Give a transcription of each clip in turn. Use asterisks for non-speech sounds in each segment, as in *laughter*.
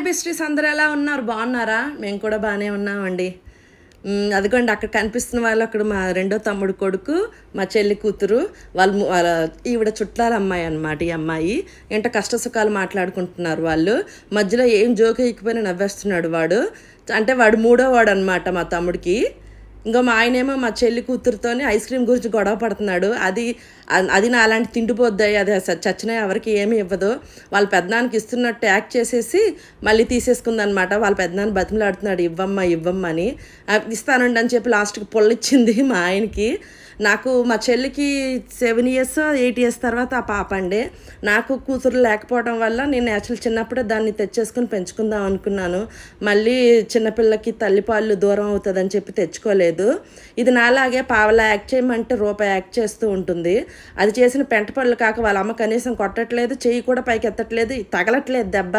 Hi అందరు ఎలా ఉన్నారు? బాగున్నారా? మేము కూడా బాగానే ఉన్నామండి. అదిగోండి అక్కడ కనిపిస్తున్న వాళ్ళు అక్కడ మా రెండో తమ్ముడు కొడుకు మా చెల్లి కూతురు వాళ్ళు వాళ్ళ ఈవిడ చుట్టాల అమ్మాయి అనమాట ఈ అమ్మాయి. ఏంటో కష్ట సుఖాలు మాట్లాడుకుంటున్నారు వాళ్ళు. మధ్యలో ఏం జోక్ ఎక్కిపోయినా నవ్వేస్తున్నాడు వాడు. అంటే వాడు మూడో వాడు అనమాట మా తమ్ముడికి. ఇంకా మా ఆయనేమో మా చెల్లి కూతురుతోనే ఐస్ క్రీమ్ గురించి గొడవ పడుతున్నాడు. అది అది నా అలాంటి తిండిపోద్దాయి అది చచ్చిన చచ్చినా ఎవరికి ఏమీ ఇవ్వదు. వాళ్ళ పెద్దనానికి ఇస్తున్నట్టు యాక్ట్ చేసేసి మళ్ళీ తీసేసుకుందనమాట. వాళ్ళ పెద్దనాన్ని బతిమలాడుతున్నాడు ఇవ్వమ్మా ఇవ్వమ్మని ఇస్తానండి అని చెప్పి లాస్ట్కి పొల్లిచ్చింది మా ఆయనకి. నాకు మా చెల్లికి సెవెన్ ఇయర్స్ ఎయిట్ ఇయర్స్ తర్వాత ఆ పాప అండి. నాకు కూతురు లేకపోవడం వల్ల నేను యాక్చువల్ చిన్నప్పుడే దాన్ని తెచ్చేసుకుని పెంచుకుందాం అనుకున్నాను. మళ్ళీ చిన్నపిల్లకి తల్లిపాలు దూరం అవుతుందని చెప్పి తెచ్చుకోలేదు. ఇది నాలాగే పావలా యాక్ట్ చేయమంటే రూపాయి యాక్ట్ చేస్తూ ఉంటుంది. అది చేసిన పెంట పళ్ళు కాక వాళ్ళ అమ్మ కనీసం కొట్టట్లేదు చెయ్యి కూడా పైకి ఎత్తట్లేదు తగలట్లేదు దెబ్బ.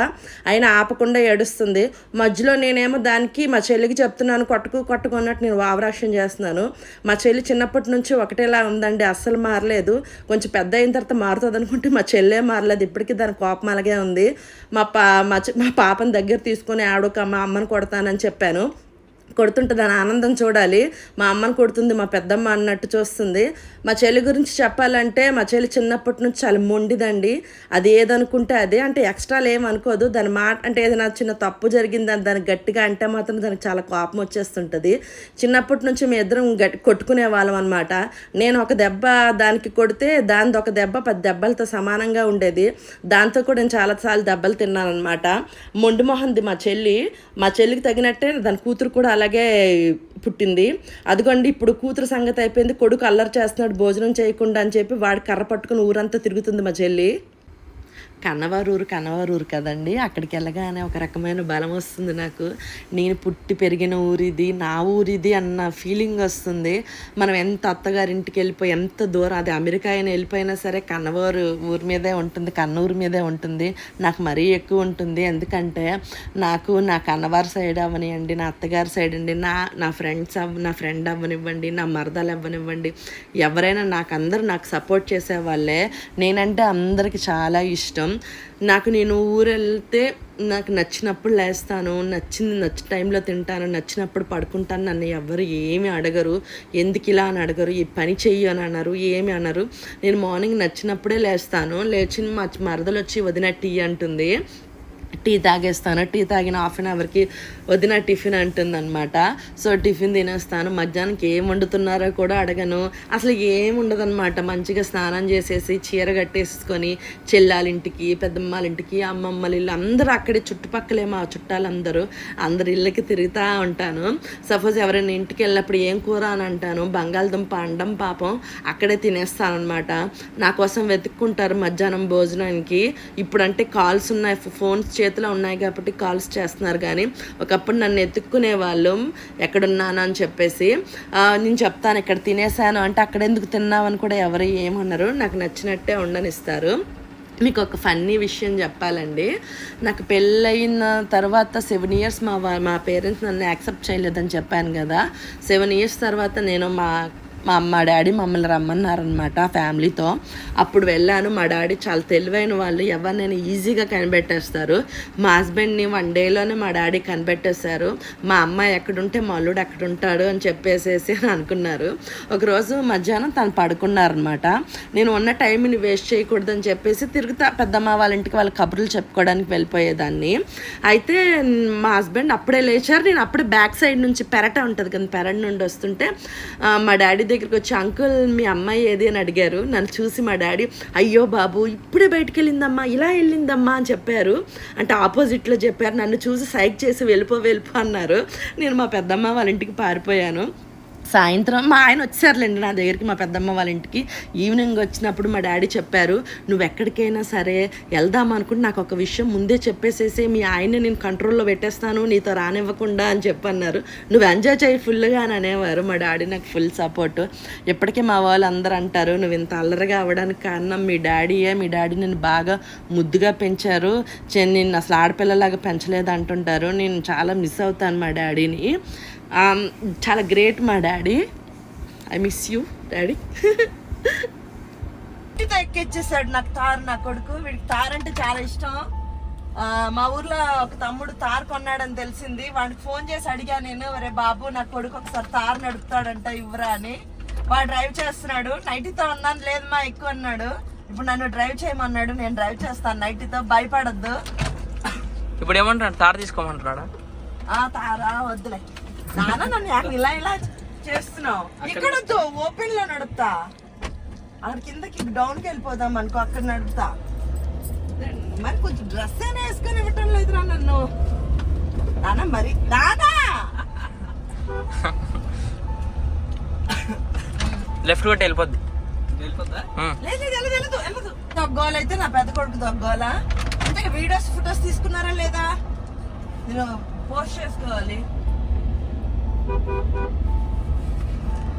అయినా ఆపకుండా ఏడుస్తుంది. మధ్యలో నేనేమో దానికి మా చెల్లికి చెప్తున్నాను కొట్టుకు కొట్టుకున్నట్టు నేను వావరాక్షన్ చేస్తున్నాను. మా చెల్లి చిన్నప్పటి నుంచి ఒకటేలా ఉందండి. అస్సలు మారలేదు. కొంచెం పెద్ద అయిన తర్వాత మారుతుంది అనుకుంటే మా చెల్లే మారలేదు. ఇప్పటికీ దాని కోపం అలాగే ఉంది. మా పా మా మా పాపని దగ్గర తీసుకొని ఆడుక మా అమ్మని కొడతానని చెప్పాను. కొడుతుంటుంది దాని ఆనందం చూడాలి. మా అమ్మని కొడుతుంది మా పెద్దమ్మ అన్నట్టు చూస్తుంది. మా చెల్లి గురించి చెప్పాలంటే మా చెల్లి చిన్నప్పటి నుంచి చాలా మొండిదండి. అది ఏదనుకుంటే అదే. అంటే ఎక్స్ట్రాలు ఏమనుకోదు దాని మాట అంటే ఏదైనా చిన్న తప్పు జరిగింది అని దానికి గట్టిగా అంటే మాత్రం దానికి చాలా కోపం వచ్చేస్తుంటుంది. చిన్నప్పటి నుంచి మీ ఇద్దరం గట్టి కొట్టుకునే వాళ్ళం అనమాట నేను ఒక దెబ్బ దానికి కొడితే దానిది ఒక దెబ్బ పది దెబ్బలతో సమానంగా ఉండేది. దాంతో కూడా నేను చాలాసార్లు దెబ్బలు తిన్నాను అనమాట మొండి మొహంది మా చెల్లి. మా చెల్లికి తగినట్టే దాని కూతురు కూడా అలాగే పుట్టింది. అదిగోండి ఇప్పుడు కూతురు సంగతి అయిపోయింది కొడుకు అల్లరి చేస్తున్నాడు భోజనం చేయకుండా అని చెప్పి వాడు కర్ర పట్టుకుని ఊరంతా తిరుగుతుంది మా చెల్లి. కన్నవారూరు కన్నవారూరు కదండి. అక్కడికి వెళ్ళగానే ఒక రకమైన బలం వస్తుంది నాకు. నేను పుట్టి పెరిగిన ఊరిది నా ఊరిది అన్న ఫీలింగ్ వస్తుంది. మనం ఎంత అత్తగారింటికి వెళ్ళిపోయి ఎంత దూరం అది అమెరికా అయినా వెళ్ళిపోయినా సరే కన్నవారు ఊరి మీదే ఉంటుంది కన్నూరు మీదే ఉంటుంది. నాకు మరీ ఎక్కువ ఉంటుంది. ఎందుకంటే నాకు నా కన్నవారి సైడ్ అవ్వనివ్వండి నా అత్తగారి సైడ్ అండి. నా నా ఫ్రెండ్స్ అవ్వ నా ఫ్రెండ్ అవ్వనివ్వండి నా మరదలు అవ్వనివ్వండి. ఎవరైనా నాకు అందరూ నాకు సపోర్ట్ చేసేవాళ్ళే. నేనంటే అందరికి చాలా ఇష్టం. నాకు నేను ఊరు వెళ్తే నాకు నచ్చినప్పుడు లేస్తాను నచ్చింది నచ్చిన టైంలో తింటాను నచ్చినప్పుడు పడుకుంటాను నన్ను ఎవరు ఏమి అడగరు. ఎందుకు ఇలా అని అడగరు. ఈ పని చెయ్యి అని అన్నారు ఏమి అనరు. నేను మార్నింగ్ నచ్చినప్పుడే లేస్తాను. లేచి మా మరదలు వచ్చి వదిన టీ అంటుంది. టీ తాగేస్తాను. టీ తాగిన హాఫ్ అన్ అవర్కి వదిన టిఫిన్ అంటుందన్నమాట. సో టిఫిన్ తినేస్తాను. మధ్యాహ్నానికి ఏం వండుతున్నారో కూడా అడగను. అసలు ఏం ఉండదన్నమాట. మంచిగా స్నానం చేసేసి చీర కట్టేసుకొని చెల్లాలింటికి పెద్దమ్మాలింటికి అమ్మమ్మల ఇల్లు అందరూ అక్కడే చుట్టుపక్కలే మా చుట్టాలందరూ. అందరి ఇళ్ళకి తిరుగుతూ ఉంటాను. సపోజ్ ఎవరైనా ఇంటికి వెళ్ళినప్పుడు ఏం కూర అని అంటాను. బంగాళదుంప అండం పాపం అక్కడే తినేస్తానమాట నా కోసం వెతుక్కుంటారు మధ్యాహ్నం భోజనానికి. ఇప్పుడంటే కాల్స్ ఉన్నాయి. ఫోన్స్ చేతిలో ఉన్నాయి కాబట్టి కాల్స్ చేస్తున్నారు కానీ ఒకప్పుడు నన్ను ఎత్తుక్కునే వాళ్ళు ఎక్కడున్నాను అని చెప్పేసి నేను చెప్తాను ఇక్కడ తినేసాను అంటే అక్కడ ఎందుకు తిన్నావు అని కూడా ఎవరు ఏమన్నారు నాకు నచ్చినట్టే ఉండనిస్తారు. మీకు ఒక ఫన్నీ విషయం చెప్పాలండి. నాకు పెళ్ళయిన తర్వాత సెవెన్ ఇయర్స్ మా మా పేరెంట్స్ నన్ను యాక్సెప్ట్ చేయలేదని చెప్పాను కదా. సెవెన్ ఇయర్స్ తర్వాత నేను మా మా అమ్మ డాడీ మమ్మల్ని రమ్మన్నారనమాట ఫ్యామిలీతో. అప్పుడు వెళ్ళాను. మా డాడీ చాలా తెలివైన వాళ్ళు. ఎవరినైనా ఈజీగా కనిపెట్టేస్తారు. మా హస్బెండ్ని వన్ డేలోనే మా డాడీ కనిపెట్టేశారు. మా అమ్మ ఎక్కడుంటే మా అల్లుడు ఎక్కడుంటాడు అని చెప్పేసేసి అనుకున్నారు. ఒకరోజు మధ్యాహ్నం తను పడుకున్నారనమాట నేను ఉన్న టైంని వేస్ట్ చేయకూడదని చెప్పేసి తిరుగుతా పెద్దమ్మ వాళ్ళ ఇంటికి వాళ్ళ కబుర్లు చెప్పుకోవడానికి వెళ్ళిపోయేదాన్ని. అయితే మా హస్బెండ్ అప్పుడే లేచారు. నేను అప్పుడే బ్యాక్ సైడ్ నుంచి పెరట ఉంటుంది కదా పెరట నుండి వస్తుంటే మా డాడీ దగ్గరికి వచ్చి అంకుల్ మీ అమ్మాయి ఏది? అని అడిగారు. నన్ను చూసి మా డాడీ అయ్యో బాబు ఇప్పుడే బయటికి వెళ్ళిందమ్మా ఇలా వెళ్ళిందమ్మా అని చెప్పారు. అంటే ఆపోజిట్లో చెప్పారు. నన్ను చూసి సైక్ చేసి వెళ్ళిపో వెళ్ళిపో అన్నారు. నేను మా పెద్దమ్మ వాళ్ళ ఇంటికి పారిపోయాను. సాయంత్రం మా ఆయన వచ్చారులేండి నా దగ్గరికి మా పెద్దమ్మ వాళ్ళ ఇంటికి. ఈవినింగ్ వచ్చినప్పుడు మా డాడీ చెప్పారు నువ్వు ఎక్కడికైనా సరే వెళ్దాం అనుకుంటే నాకు ఒక విషయం ముందే చెప్పేసేసి మీ ఆయన్ని నేను కంట్రోల్లో పెట్టేస్తాను నీతో రానివ్వకుండా అని చెప్పన్నారు. నువ్వు ఎంజాయ్ చేయి ఫుల్గా అని అనేవారు. మా డాడీ నాకు ఫుల్ సపోర్ట్ ఇప్పటికే మా వాళ్ళు అందరూ అంటారు నువ్వు ఇంత అల్లరిగా అవ్వడానికి కారణం మీ డాడీయే మీ డాడీ నేను బాగా ముద్దుగా పెంచారు చె- నిన్ను అసలు ఆడపిల్లలాగా పెంచలేదు అంటుంటారు. నేను చాలా మిస్ అవుతాను మా డాడీని. చాలా గ్రేట్ మా daddy I miss you daddy ఎక్కిచ్చేసాడు నాకు తారు నా కొడుకు. వీడికి తారు అంటే చాలా ఇష్టం. మా ఊర్లో ఒక తమ్ముడు తార్ కొన్నాడని తెలిసింది. వాడికి ఫోన్ చేసి అడిగా నేను ఒరే బాబు నా కొడుకు ఒకసారి తార్ నడుపుతాడంట ఇవ్వరా అని. వాడు డ్రైవ్ చేస్తున్నాడు. నైటీతో ఉన్నాను లేదు మా ఎక్కువ అన్నాడు. ఇప్పుడు నన్ను డ్రైవ్ చేయమన్నాడు. నేను డ్రైవ్ చేస్తాను. నైటీతో భయపడద్దు. ఇప్పుడు ఏమంటాడు తార తీసుకోమంటున్నాడా? తారా వద్దులే. నాన్న నన్ను యాక్ ఇలా ఇలా చేస్తున్నావు. ఇక్కడ ఓపెన్లో నడుపుతా. అక్కడ కిందకి డౌన్కి వెళ్ళిపోదాం అనుకో అక్కడ నడుపుతా. మరి కొంచెం డ్రెస్ అయినా వేసుకొని ఇవ్వటం లేదురా నన్ను. నాన్న మరి నానా లెఫ్ట్ కొట్టి వెళ్ళిపోద్ది. దొగ్గోలు అయితే నా పెద్ద కొడుకు దొగ్గోలా అంటే వీడియోస్ ఫొటోస్ తీసుకున్నారా లేదా? నేను పోస్ట్ చేసుకోవాలి.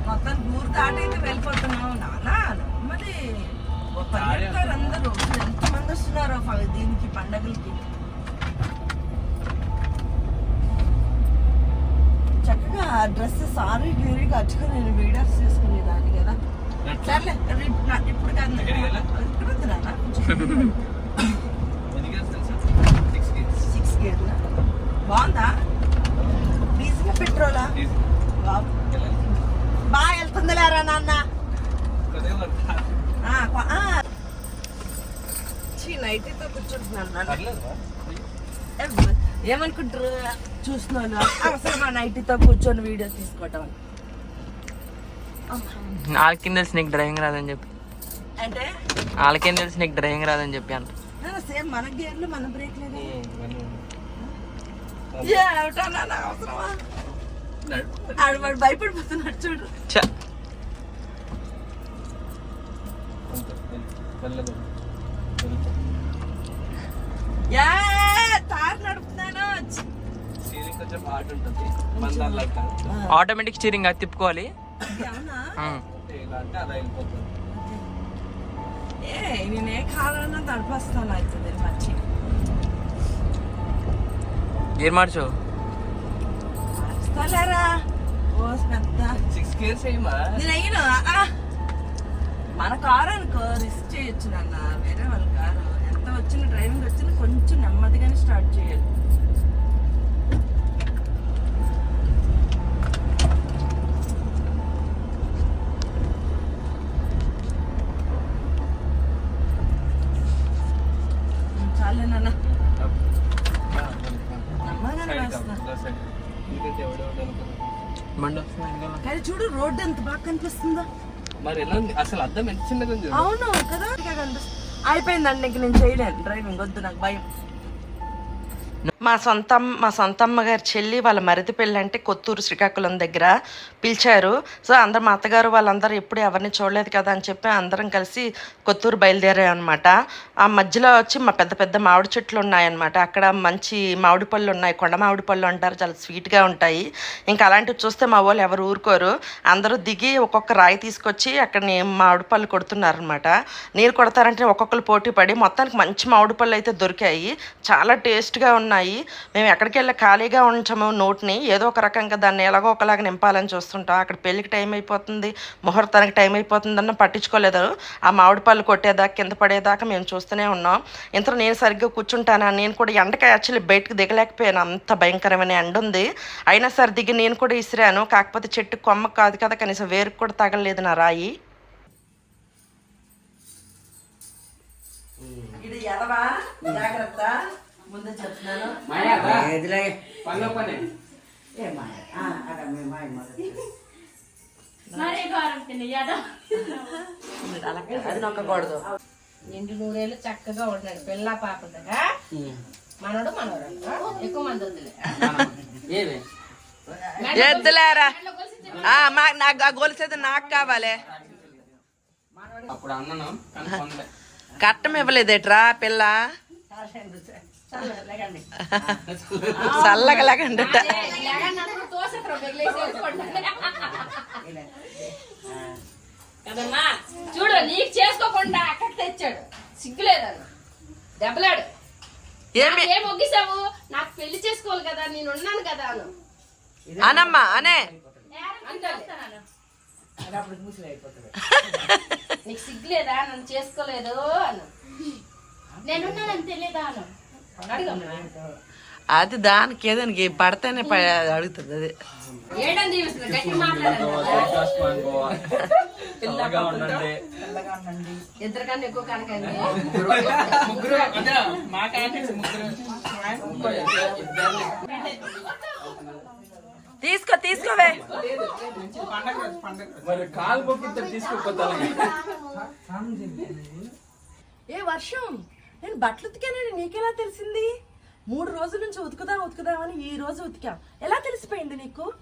మొత్తం ఊరు దాటైతే వెళ్ళిపోతున్నావు నానా? మరి పరిగెడతారు అందరూ ఎంతమంది వస్తున్నారో దీనికి పండగలకి? చక్కగా డ్రెస్ సారీ గీరీ కట్టుకొని నేను వీడియోస్ చేసుకునేదాన్ని కదా. సర్లే ఇప్పుడు కాదు ఇక్కడ *laughs* సిక్స్ గేర్ల బాగుందా? పెట్రోలా బాగా వెళ్తుంది లేరా నాన్న నైటీతో కూర్చుంటున్నాను ఏమనుకుంటారు? చూస్తున్నాను. అవసరమా నైటీతో కూర్చొని వీడియో తీసుకోవటం? వాళ్ళకేం తెలుసు నీకు డ్రైవింగ్ రాదని చెప్పి? అంటే? వాళ్ళకేం తెలుసు నీకు డ్రైవింగ్ రాదని చెప్పి అంట. సేమ్ మన గేర్లు మన ఏమిటా నాన్న అవసరమా? వాడు భయపడిపోతున్నాడు చూడు. ఆటోమేటిక్ స్టీరింగ్ అది తిప్పుకోవాలి. ఏ నేనే కావాలన్నా తడిపేస్తాను అవుతుంది మర్చి గేర్ మార్చు మార్చుకోలేరా ఓ పెద్ద. సిక్స్ గేర్స్ ఏమా నేను అయ్యను మన కారు అనుకో రిస్క్ చేయొచ్చు నాన్న. వేరే వాళ్ళ కారు. ఎంత వచ్చిన డ్రైవింగ్ వచ్చిన కొంచెం నెమ్మదిగానే స్టార్ట్ చేయాలి. కానీ చూడు రోడ్డు ఎంత బాగా కనిపిస్తుందో. మరి ఎలా ఉంది? అసలు అద్దం ఎంత చిన్నగా ఉంది అవును కదా? కనిపిస్తుంది అయిపోయిందండి ఇంక నేను చేయలేను. డ్రైవింగ్ వద్దు నాకు భయం. మా సొంత మా సొంతమ్మ గారి చెల్లి వాళ్ళ మరిది పెళ్ళి అంటే కొత్తూరు శ్రీకాకుళం దగ్గర పిలిచారు. సో అందరు మా అత్తగారు వాళ్ళందరూ ఎప్పుడు ఎవరిని చూడలేదు కదా అని చెప్పి అందరం కలిసి కొత్తూరు బయలుదేరామన్నమాట ఆ మధ్యలో వచ్చి మా పెద్ద పెద్ద మామిడి చెట్లు ఉన్నాయన్నమాట. అక్కడ మంచి మామిడి పళ్ళు ఉన్నాయి. కొండ మామిడి పళ్ళు అంటారు. చాలా స్వీట్గా ఉంటాయి. ఇంకా అలాంటివి చూస్తే మా వాళ్ళు ఎవరు ఊరుకోరు. అందరూ దిగి ఒక్కొక్క రాయి తీసుకొచ్చి అక్కడ మామిడి పళ్ళు కొడుతున్నారనమాట నీరు కొడతారంటే ఒక్కొక్కరు పోటీ పడి మొత్తానికి మంచి మామిడి పళ్ళు అయితే దొరికాయి. చాలా టేస్ట్గా ఉన్నాయి. మేము ఎక్కడికి వెళ్ళి ఖాళీగా ఉంచము నోట్ని. ఏదో ఒక రకంగా దాన్ని ఎలాగో ఒకలాగా నింపాలని చూస్తుంటాం. అక్కడ పెళ్ళికి టైం అయిపోతుంది ముహూర్తానికి టైం అయిపోతుందన్న పట్టించుకోలేదు. ఆ మామిడి పళ్ళు కొట్టేదాకా కింద పడేదాకా మేము చూస్తూనే ఉన్నాం. ఇంతలో నేను సరిగ్గా కూర్చుంటానా? నేను కూడా ఎండకి యాక్చువల్లీ బయటకు దిగలేకపోయాను. అంత భయంకరమైన ఎండ ఉంది. అయినా సరే దిగి నేను కూడా ఇసిరాను కాకపోతే చెట్టు కొమ్మ కాదు కదా కనీసం వేరుకు కూడా తగలలేదు నా రాయి. ఇది ఎదవా? జాగ్రత్త. ముందే చెప్తున్నాను. అది నొక్కకూడదు. నిండు నూరేళ్ళు చక్కగా ఉన్నాడు పిల్ల పాపగా మనోడు మనోడు ఎక్కువ మంది ఎద్దులేరా? ఆ, మా- నాకు ఆ గొలుసేది నాకు కావాలి. అప్పుడు అన్నను కానీ కొనలే. కట్టం ఇవ్వలేదేట్రా పిల్ల? చల్లగా లేకండి. కదమ్మా చూడు నీకు చేసుకోకుండా అక్కడికి తెచ్చాడు. సిగ్గులేదన్న దెబ్బలాడు. ఏమి? ఏం ఒగ్గిసావు? నాకు పెళ్ళి చేసుకోవాలి కదా నేను ఉన్నాను కదా అను. అనమ్మా అనే. నీకు సిగ్గులేదా? నన్ను చేసుకోలేదు అను. నేనున్నానని తెలియదా అను? అది దానికి ఏదానికి పడితేనే అడుగుతుంది అది. తీసుకో తీసుకోవే మరి కాలు పొక్కితే తీసుకోపోతాను ఏ వర్షం? నేను బట్టలు ఉతికానని నీకెలా తెలిసింది? మూడు రోజుల నుంచి ఉతుకుదాం ఉతుకుదామని ఈ రోజు ఉతికాం. ఎలా తెలిసిపోయింది నీకు?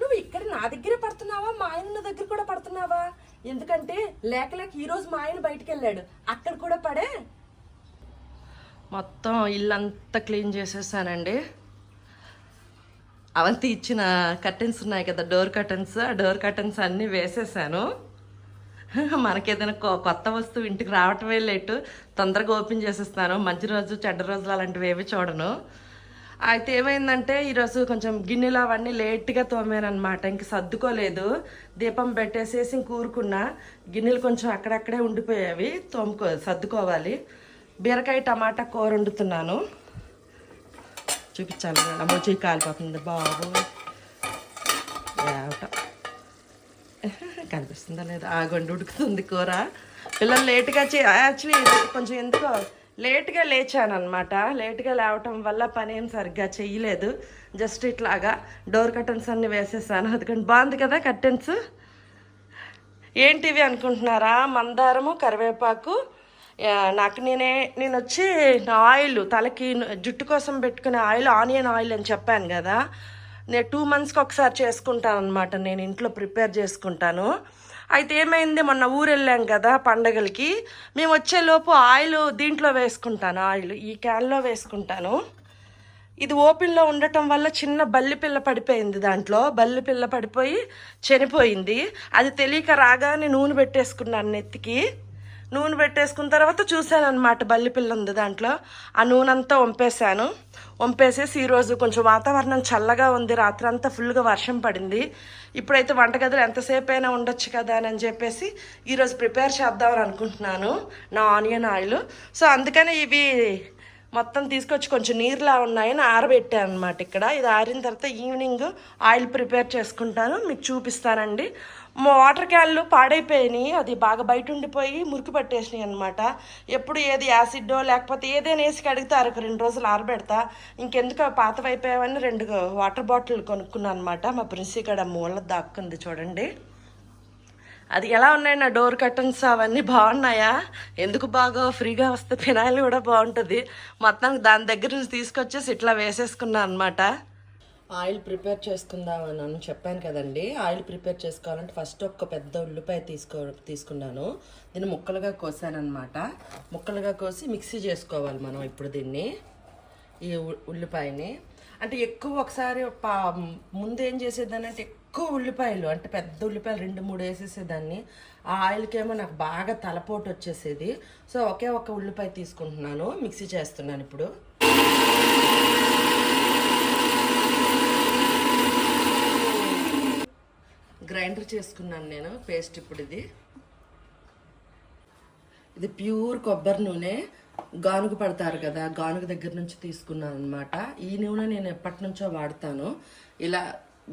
నువ్వు ఇక్కడ నా దగ్గరే పడుతున్నావా? మా ఆయన దగ్గర కూడా పడుతున్నావా? ఎందుకంటే లేక లేక ఈరోజు మా ఆయన బయటికి వెళ్ళాడు అక్కడ కూడా పడే? మొత్తం ఇల్లంతా క్లీన్ చేసేసానండి. అవంతి ఇచ్చిన కర్టెన్స్ ఉన్నాయి కదా డోర్ కర్టెన్స్ ఆ డోర్ కర్టెన్స్ అన్నీ వేసేసాను. మనకేదైనా కొ- కొత్త వస్తువు ఇంటికి రావటమే లేటు. తొందరగా ఓపెన్ చేసేస్తాను మంచి రోజు చెడ్డ రోజులు అలాంటివి ఏవి చూడను. అయితే ఏమైందంటే ఈరోజు కొంచెం గిన్నెలు అవన్నీ లేట్గా తోమానమాట ఇంక సర్దుకోలేదు. దీపం పెట్టేసేసి ఇంక ఊరుకున్నా. గిన్నెలు కొంచెం అక్కడక్కడే ఉండిపోయేవి. తోముకో సర్దుకోవాలి. బీరకాయ టమాటా కూర వండుతున్నాను. చూపించాలి అమ్మ చెయ్యి కాలిపోతుంది బాబు. ఏమిటో కనిపిస్తుందా లేదా. ఆగండి ఉడుకుతుంది కూర. పిల్లలు లేట్గా చే యాక్చువల్లీ కొంచెం ఎందుకో లేట్గా లేచాను అనమాట లేట్గా లేవటం వల్ల పని ఏం సరిగ్గా చెయ్యలేదు. జస్ట్ ఇట్లాగా డోర్ కర్టన్స్ అన్ని వేసేసాను. అందుకని బాగుంది కదా కర్టెన్స్? ఏంటివి అనుకుంటున్నారా? మందారము కరివేపాకు. నాకు నేనే నేను వచ్చి ఆయిల్ తలకి జుట్టు కోసం పెట్టుకునే ఆయిల్ ఆనియన్ ఆయిల్ అని చెప్పాను కదా. నేను టూ మంత్స్కి ఒకసారి చేసుకుంటాను అనమాట నేను ఇంట్లో ప్రిపేర్ చేసుకుంటాను. అయితే ఏమైంది? మొన్న ఊరు వెళ్ళాం కదా పండగలకి. మేము వచ్చేలోపు ఆయిల్ దీంట్లో వేసుకుంటాను ఆయిల్ ఈ క్యాన్లో వేసుకుంటాను. ఇది ఓపెన్లో ఉండటం వల్ల చిన్న బల్లి పిల్ల పడిపోయింది దాంట్లో. బల్లి పిల్ల పడిపోయి చనిపోయింది. అది తెలియక రాగానే నూనె పెట్టేసుకున్నాను నెత్తికి. నూనె పెట్టేసుకున్న తర్వాత చూశాను అనమాట బల్లిపిల్ల ఉంది దాంట్లో. ఆ నూనె అంతా వంపేశాను. వంపేసేసి ఈరోజు కొంచెం వాతావరణం చల్లగా ఉంది. రాత్రి అంతా ఫుల్గా వర్షం పడింది. ఇప్పుడైతే వంటగదిలో ఎంతసేపు అయినా ఉండొచ్చు కదా అని చెప్పేసి ఈరోజు ప్రిపేర్ చేద్దామని అనుకుంటున్నాను. నా ఆనియన్ ఆయిల్. సో అందుకని ఇవి మొత్తం తీసుకొచ్చి కొంచెం నీరులా ఉన్నాయని ఆరబెట్టాను అనమాట ఇక్కడ. ఇది ఆరిన తర్వాత ఈవినింగ్ ఆయిల్ ప్రిపేర్ చేసుకుంటాను. మీకు చూపిస్తానండి. వాటర్ క్యాన్లు పాడైపోయినాయి అది బాగా బయట ఉండిపోయి మురికి పట్టేసినాయి అనమాట ఎప్పుడు ఏది యాసిడో లేకపోతే ఏదైనా వేసి కడిగితే ఒక రెండు రోజులు ఆరబెడతా. ఇంకెందుకు అవి పాతవైపోయావని రెండు వాటర్ బాటిల్ కొనుక్కున్నాను అనమాట మా ప్రిన్స్ ఇక్కడ మూల దాక్కుంది చూడండి. అది ఎలా ఉన్నాయి నా డోర్ కర్టన్స్ అవన్నీ బాగున్నాయా? ఎందుకు బాగా ఫ్రీగా వస్తే ఫినాయిల్ కూడా బాగుంటుంది. మొత్తం దాని దగ్గర నుంచి తీసుకొచ్చేసి ఇట్లా వేసేసుకున్నాను అనమాట ఆయిల్ ప్రిపేర్ చేసుకుందామని అని చెప్పాను కదండి. ఆయిల్ ప్రిపేర్ చేసుకోవాలంటే ఫస్ట్ ఒక పెద్ద ఉల్లిపాయ తీసుకో తీసుకున్నాను. దీన్ని ముక్కలుగా కోసానమాట ముక్కలుగా కోసి మిక్సీ చేసుకోవాలి మనం ఇప్పుడు దీన్ని ఈ ఉల్లిపాయని. అంటే ఎక్కువ ఒకసారి పా ముందు ఏం చేసేదాన్ని అంటే ఎక్కువ ఉల్లిపాయలు అంటే పెద్ద ఉల్లిపాయలు రెండు మూడు వేసేసేదాన్ని. ఆ ఆయిల్కేమో నాకు బాగా తలపోటు వచ్చేసేది. సో ఒకే ఒక ఉల్లిపాయ తీసుకుంటున్నాను. మిక్సీ చేస్తున్నాను ఇప్పుడు. గ్రైండర్ చేసుకున్నాను నేను పేస్ట్ ఇప్పుడు ఇది. ఇది ప్యూర్ కొబ్బరి నూనె గానుగ పడతారు కదా గానుగ దగ్గర నుంచి తీసుకున్నాను అనమాట ఈ నూనె నేను ఎప్పటి నుంచో వాడతాను. ఇలా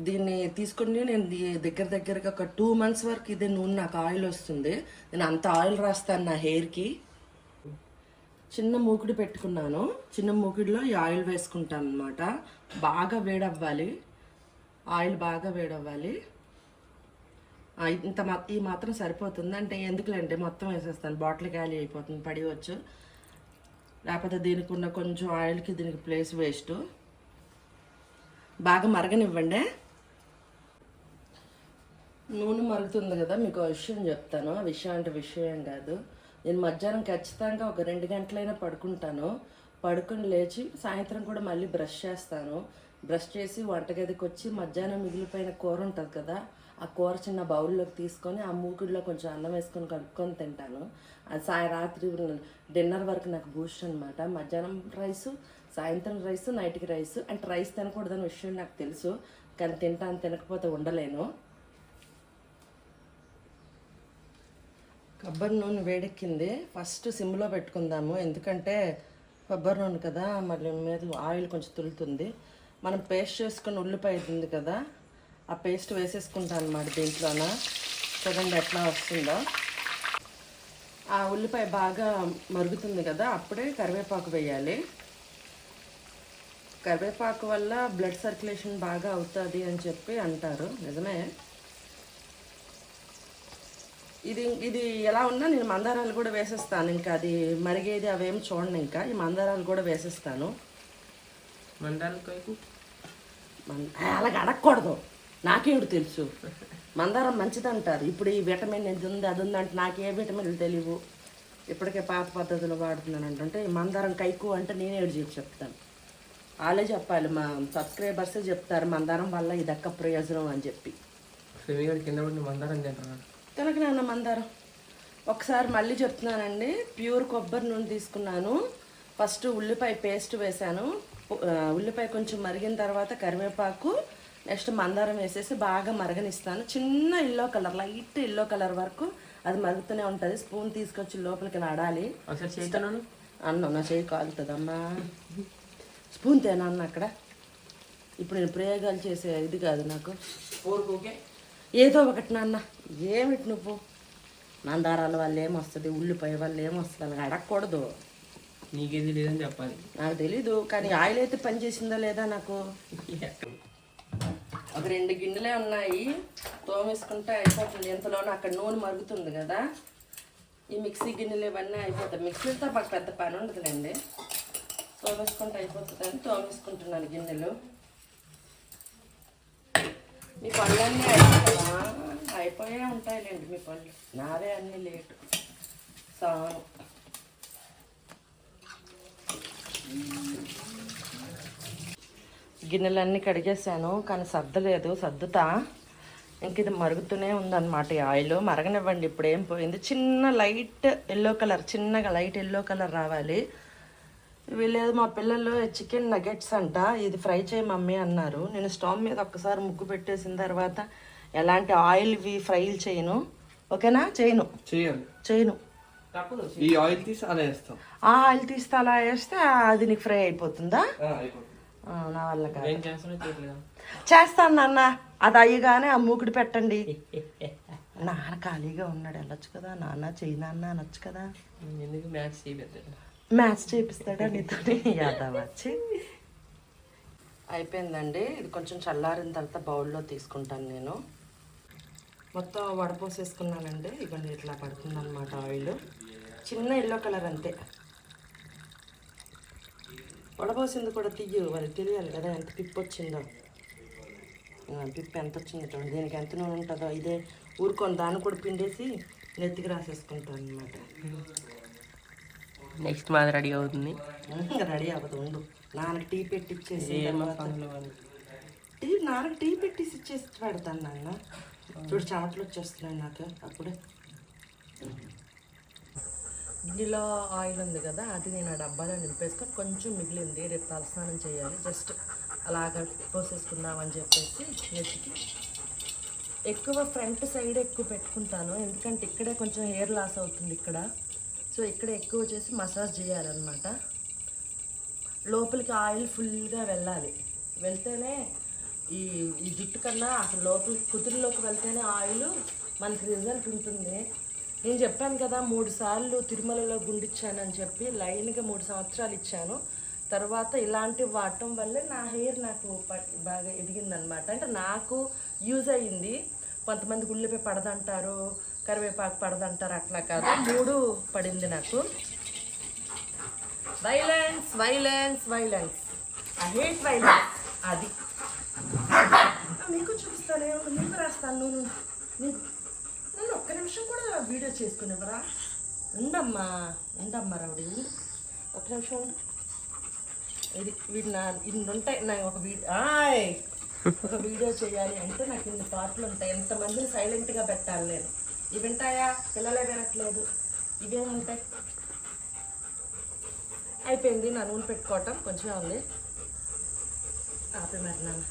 దీన్ని తీసుకుని నేను దగ్గర దగ్గరగా ఒక టూ మంత్స్ వరకు ఇదే నూనె నాకు ఆయిల్ వస్తుంది. నేను అంత ఆయిల్ రాస్తాను నా హెయిర్కి. చిన్న మూకుడు పెట్టుకున్నాను. చిన్న మూకుడిలో ఈ ఆయిల్ వేసుకుంటాను అనమాట బాగా వేడవ్వాలి. ఆయిల్ బాగా వేడవ్వాలి. ఇంత ఈ మాత్రం సరిపోతుంది అంటే ఎందుకులేండి? మొత్తం వేసేస్తాను బాటిల్ ఖాళీ అయిపోతుంది. పడివచ్చు లేకపోతే దీనికి ఉన్న కొంచెం ఆయిల్కి దీనికి ప్లేస్ వేస్ట్. బాగా మరగనివ్వండి. నూనె మరుగుతుంది కదా మీకు విషయం చెప్తాను. ఆ విషయం అంటే విషయం ఏం కాదు. నేను మధ్యాహ్నం ఖచ్చితంగా ఒక రెండు గంటలైనా పడుకుంటాను. పడుకుని లేచి సాయంత్రం కూడా మళ్ళీ బ్రష్ చేస్తాను. బ్రష్ చేసి వంటగదికి వచ్చి మధ్యాహ్నం మిగిలిపోయిన కూర ఉంటుంది కదా ఆ కూర చిన్న బౌల్లోకి తీసుకొని ఆ మూకుడిలో కొంచెం అన్నం వేసుకొని కలుపుకొని తింటాను. అది సాయ రాత్రి డిన్నర్ వరకు నాకు బూస్ట్ అనమాట మధ్యాహ్నం రైస్ సాయంత్రం రైస్ నైట్కి రైస్. అండ్ రైస్ తినకూడదని విషయం నాకు తెలుసు. కానీ తింటాను తినకపోతే ఉండలేను. కొబ్బరి నూనె వేడెక్కింది. ఫస్ట్ సిమ్లో పెట్టుకుందాము. ఎందుకంటే కొబ్బరి నూనె కదా మళ్ళీ మీద ఆయిల్ కొంచెం తులుతుంది. మనం పేస్ట్ చేసుకుని ఉల్లిపాయ ఉంది కదా ఆ పేస్ట్ వేసేసుకుంటాను అనమాట దీంట్లోన. చూడండి ఎట్లా వస్తుందో. ఆ ఉల్లిపాయ బాగా మరుగుతుంది కదా అప్పుడే కరివేపాకు వేయాలి. కరివేపాకు వల్ల బ్లడ్ సర్క్యులేషన్ బాగా అవుతుంది అని చెప్పి అంటారు. నిజమే? ఇది ఇది ఎలా ఉన్నా నేను మందారాలు కూడా వేసేస్తాను. ఇంకా అది మరిగేది అవేం చూడండి ఇంకా. ఈ మందారాలు కూడా వేసేస్తాను. మన్- అలాగ అడగకూడదు. నాకేమిటి తెలుసు? మందారం మంచిది అంటారు ఇప్పుడు ఈ విటమిన్ ఇది ఉంది అది ఉంది అంటే నాకు ఏ విటమిన్లు తెలియవు. ఇప్పటికే పాత పద్ధతులు వాడుతున్నాను అంటే ఈ మందారం కైకు అంటే నేనే ఏడు చెప్పి చెప్తాను. వాళ్ళే చెప్పాలి మా సబ్స్క్రైబర్సే చెప్తారు మందారం వల్ల ఇదక్క ప్రయోజనం అని చెప్పి. మందారం నాన్న మందారం. ఒకసారి మళ్ళీ చెప్తున్నానండి ప్యూర్ కొబ్బరి నూనె తీసుకున్నాను. ఫస్ట్ ఉల్లిపాయ పేస్ట్ వేశాను. ఉల్లిపాయ కొంచెం మరిగిన తర్వాత కరివేపాకు నెక్స్ట్ మందారం వేసేసి బాగా మరగనిస్తాను. చిన్న yellow colour light yellow colour వరకు అది మరుగుతూనే ఉంటుంది. స్పూన్ తీసుకొచ్చి లోపలికి నాడాలి. అన్నం నా చేయి కాలుతుందమ్మా. స్పూన్ తేనా అన్న అక్కడ. ఇప్పుడు నేను ప్రయోగాలు చేసే ఇది కాదు నాకు. ఏదో ఒకటి నాన్న. ఏమిటి నువ్వు? మందారాల వల్ల ఏమొస్తుంది? ఉల్లిపాయ వల్ల ఏమొస్తుంది? అలా అడగకూడదు. నీకేది లేదని చెప్పాలి. నాకు తెలీదు. కానీ ఆయిల్ అయితే పని చేసిందా లేదా నాకు? *laughs* ఒక రెండు గిన్నెలే ఉన్నాయి. తోమేసుకుంటే అయిపోతుంది. ఎంతలోనూ అక్కడ నూనె మరుగుతుంది కదా. ఈ మిక్సీ గిన్నెలు ఇవన్నీ అయిపోతాయి. మిక్సీతో మాకు పెద్ద పని ఉండదులేండి. తోమేసుకుంటే అయిపోతుంది అని తోమేసుకుంటున్నాను గిన్నెలు. మీ పళ్ళన్నీ అయిపోతావా అయిపోయే ఉంటాయిలేండి మీ పళ్ళు నావే అన్నీ లేటు. సాను గిన్నెలన్నీ కడిగేసాను కానీ సర్దలేదు. సర్దుతా. ఇంక ఇది మరుగుతూనే ఉందన్నమాట ఈ ఆయిల్. మరగనివ్వండి ఇప్పుడు ఏం పోయింది. చిన్న లైట్ ఎల్లో కలర్ చిన్నగా లైట్ ఎల్లో కలర్ రావాలి. వీళ్ళేదో మా పిల్లలు చికెన్ నగెట్స్ అంట ఇది ఫ్రై చేయి మమ్మీ అన్నారు. నేను స్టవ్ మీద ఒక్కసారి ముగ్గు పెట్టేసిన తర్వాత ఎలాంటి ఆయిల్వి ఫ్రైలు చేయను. ఓకేనా? చేయను. చేయను. ఈ ఆయిల్ తీసి అలా వేస్తాం. ఆ ఆయిల్ తీస్తే అలా వేస్తే అది నీకు ఫ్రై అయిపోతుందా. నా వల్ల కాదు. చేస్తాను నాన్న. అది అయ్యగానే ఆ మూకుడు పెట్టండి. నాన్న ఖాళీగా ఉన్నాడు. వెళ్ళొచ్చు కదా. నాన్న చెయ్యి నాన్న అనొచ్చు కదా. మ్యాచ్ చేపిస్తాడా నీతో? యాదవ్ వచ్చి. అయిపోయిందండి. ఇది కొంచెం చల్లారిన తర్వాత బౌల్లో తీసుకుంటాను నేను. మొత్తం వడపోసేసుకున్నానండి. ఇవన్నీ ఇట్లా పడుతుంది అనమాట ఆయిల్. చిన్న ఎల్లో కలర్ అంతే. వడపోసింది కూడా తీయు వాళ్ళకి తెలియాలి కదా ఎంత పిప్పు వచ్చిందో. పిప్పు ఎంత వచ్చిందో చూడండి. దీనికి ఎంత నూనె ఉంటుందో ఇదే ఊరుకొని దాన్ని కూడా పిండేసి నెత్తికి రాసేసుకుంటాను అనమాట నెక్స్ట్ మాది రెడీ అవుతుంది. రెడీ అవ్వదు ఉండు. నాన్నకి టీ పెట్టి ఇచ్చేసి తర్వాత టీ నాన్నకి టీ పెట్టేసి ఇచ్చేసి పెడతాను నాన్న. చూడు చెమటలు వచ్చేస్తున్నాయి నాకు అప్పుడే. గిన్నెలో ఆయిల్ ఉంది కదా అది నేను ఆ డబ్బాలో నింపేసుకొని కొంచెం మిగిలింది. రేపు తలస్నానం చేయాలి. జస్ట్ అలాగ పోసేసుకుందామని చెప్పేసి నెత్తికి ఎక్కువ ఫ్రంట్ సైడ్ ఎక్కువ పెట్టుకుంటాను. ఎందుకంటే ఇక్కడే కొంచెం హెయిర్ లాస్ అవుతుంది ఇక్కడ. సో ఇక్కడ ఎక్కువ చేసి మసాజ్ చేయాలన్నమాట. లోపలికి ఆయిల్ ఫుల్గా వెళ్ళాలి. వెళ్తేనే ఈ ఈ జుట్టు కన్నా అసలు లోపలికి కుదురులోకి వెళ్తేనే ఆయిల్ మనకి రిజల్ట్ ఉంటుంది. నేను చెప్పాను కదా మూడు సార్లు తిరుమలలో గుండిచ్చానని చెప్పి లైన్గా మూడు సంవత్సరాలు ఇచ్చాను. తర్వాత ఇలాంటివి వాడటం వల్లే నా హెయిర్ నాకు బాగా ఎదిగిందనమాట అంటే నాకు యూజ్ అయ్యింది. కొంతమంది ఉల్లిపాయ పడదంటారు కరివేపాకు పడదంటారు అట్లా కాదు. మూడు పడింది నాకు. Violence violence violence I hate violence అది. నీకు చూస్తాను నీకు రాస్తాను నువ్వు నీకు నన్ను ఒక్క నిమిషం కూడా వీడియో ఉండమ్మా ఉండమ్మా రౌడీ. ఒక నిమిషం. ఉండు ఇది వీడు నా ఇన్ని ఉంటాయి నా ఒక వీడియో ఆయ్! ఒక వీడియో చేయాలి అంటే నాకు ఇన్ని పాటలు ఉంటాయి. ఎంతమందిని సైలెంట్గా పెట్టాలి నేను. ఇవి వింటాయా పిల్లలే వినట్లేదు. ఇవేముంటాయి అయిపోయింది. నా నూనె పెట్టుకోవటం కొంచెమే ఉంది. ఆపే మరి నాన్న.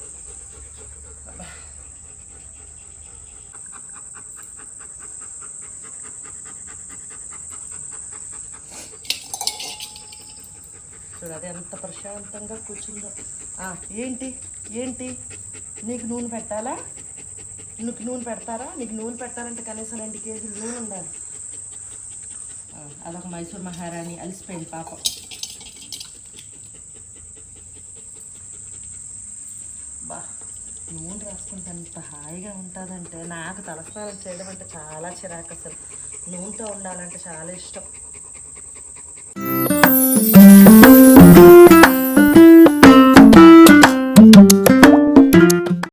చూడు అది ఎంత ప్రశాంతంగా కూర్చుందో. ఆ, ఏంటి? ఏంటి? నీకు నూనె పెట్టాలా? నీకు నూనె పెడతారా? నీకు నూనె పెట్టాలంటే కనీసం రెండు కేజీలు నూనె ఉండాలి. ఆ, అదొక మైసూర్ మహారాణి అలిసిపోయింది పాపం. బా నూనె రాసుకుంటే అంత హాయిగా ఉంటుందంటే నాకు తలస్నానం చేయడం అంటే చాలా చిరాకు అసలు. నూనెతో ఉండాలంటే చాలా ఇష్టం.